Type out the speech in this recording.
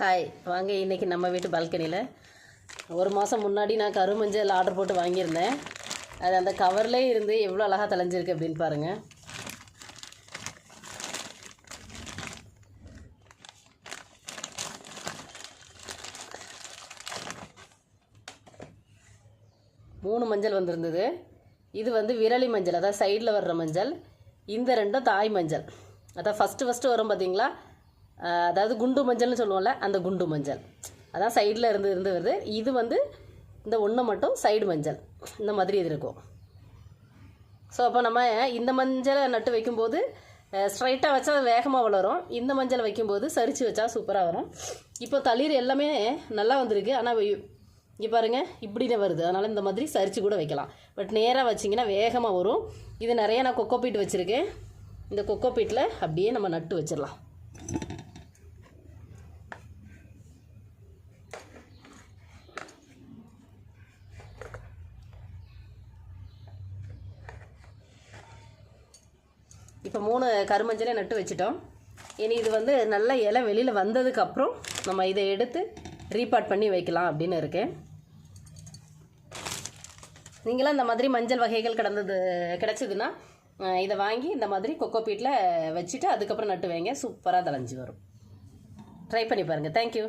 Hi வாங்க இன்றைக்கி நம்ம வீட்டு பால்கனியில் ஒரு மாதம் முன்னாடி நான் கருமஞ்சள் ஆர்டர் போட்டு வாங்கியிருந்தேன். அது அந்த கவர்லேயே இருந்து எவ்வளோ அழகாக தலைஞ்சிருக்கு அப்படின்னு பாருங்கள் மூணு மஞ்சள் வந்திருந்தது. இது வந்து விரலி மஞ்சள் அதாவது சைடில் வர்ற மஞ்சள். இந்த ரெண்டும் தாய் மஞ்சள். அதான் ஃபஸ்ட்டு ஃபஸ்ட்டு வரும் பார்த்தீங்களா அதாவது குண்டு மஞ்சள்னு சொல்லுவோம்ல அந்த குண்டு மஞ்சள். அதான் சைடில் இருந்து இருந்து வருது. இது வந்து இந்த ஒன்று மட்டும் சைடு மஞ்சள். இந்த மாதிரி இது இருக்கும். ஸோ அப்போ நம்ம இந்த மஞ்சளை நட்டு வைக்கும்போது ஸ்ட்ரைட்டாக வச்சா வேகமாக வளரும். இந்த மஞ்சள் வைக்கும்போது சரித்து வச்சா சூப்பராக வரும். இப்போ தளிர் எல்லாமே நல்லா வந்திருக்கு. ஆனால் இங்கே பாருங்கள் இப்படி தான் வருது. அதனால் இந்த மாதிரி சரித்து கூட வைக்கலாம். பட் நேராக வச்சிங்கன்னா வேகமாக வரும். இது நிறைய நான் கொக்கோ பீட் வச்சுருக்கேன். இந்த கொக்கோ பீட்டில் அப்படியே நம்ம நட்டு வச்சிடலாம். இப்போ மூணு கருமஞ்சளை நட்டு வச்சிட்டோம். இனி இது வந்து நல்ல இலை வெளியில் வந்ததுக்கப்புறம் நம்ம இதை எடுத்து ரீபாட் பண்ணி வைக்கலாம் அப்படின்னு இருக்கேன். நீங்களாம் இந்த மாதிரி மஞ்சள் வகைகள் கிடந்தது கிடச்சிதுன்னா இதை வாங்கி இந்த மாதிரி கொக்கோ பீட்டில் வச்சுட்டு அதுக்கப்புறம் நட்டு வைங்க சூப்பராக தலைஞ்சி வரும். ட்ரை பண்ணி பாருங்கள் தேங்க்யூ